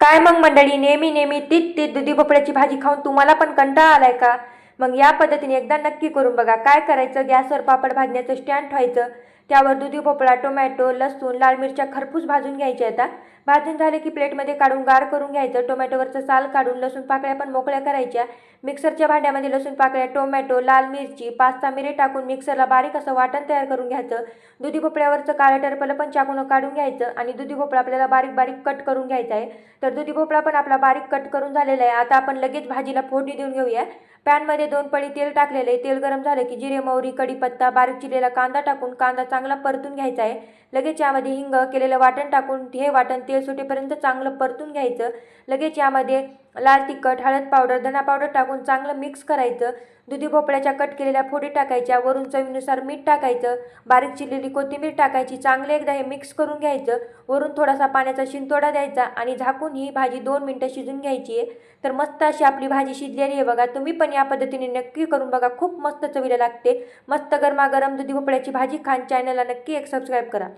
काय मग मंडळी नेहमी नेहमी तीच तीच दुधी भोपळ्याची भाजी खाऊन तुम्हाला पण कंटाळा आलाय का? मग या पद्धतीने एकदा नक्की करून बघा काय करायचं? गॅसवर पापड भाजण्याचं स्टँड ठेवायचं. त्यावर दुधी भोपळा टोमॅटो लसूण लाल मिरच्या खरपूस भाजून घ्यायच्या आता. भाजून झाले की प्लेटमध्ये काढून गार करून घ्यायचं. टोमॅटोवरचं साल काढून लसूण पाकळ्या पण मोकळ्या करायच्या. मिक्सरच्या भांड्यामध्ये लसूण पाकळ्या टोमॅटो लाल मिरची पाच सहा मिरे टाकून मिक्सरला बारीक असं वाटण तयार करून घ्यायचं. दुधी भोपळ्यावरचं काळं टरपलं पण चाकून काढून घ्यायचं आणि दुधी भोपळा आपल्याला बारीक बारीक कट करून घ्यायचा आहे. तर दुधी भोपळा पण आपला बारीक कट करून झालेला आहे. आता आपण लगेच भाजीला फोडणी देऊन घेऊया. पॅनमध्ये दोन पळी तेल टाकलेलं आहे. तेल गरम झालं की जिरे मोहरी कढीपत्ता बारीक चिरलेला कांदा टाकून कांदा चांगला परतून घ्यायचा आहे. लगेच यामध्ये हिंग केलेलं वाटण टाकून हे वाटण तेल सुटेपर्यंत चांगलं परतून घ्यायचं. लगेच यामध्ये लाल तिखट हळद पावडर धना पावडर टाकून चांगलं मिक्स करायचं. दुधी भोपळ्याच्या कट केलेल्या फोडी टाकायच्या. वरून चवीनुसार मीठ टाकायचं. बारीक चिरलेली कोथिंबीर टाकायची. चांगलं एकदा हे मिक्स करून घ्यायचं. वरून थोडासा पाण्याचा शिंतोडा द्यायचा आणि झाकून ही भाजी दोन मिनटं शिजून घ्यायची आहे. तर मस्त अशी आपली भाजी शिजलेली आहे. बघा तुम्ही पण या पद्धतीने नक्की करून बघा. खूप मस्त चवीला लागते. मस्त गरमागरम दुधी भोपळ्याची भाजी खान चॅनलला नक्की एक सबस्क्राईब करा.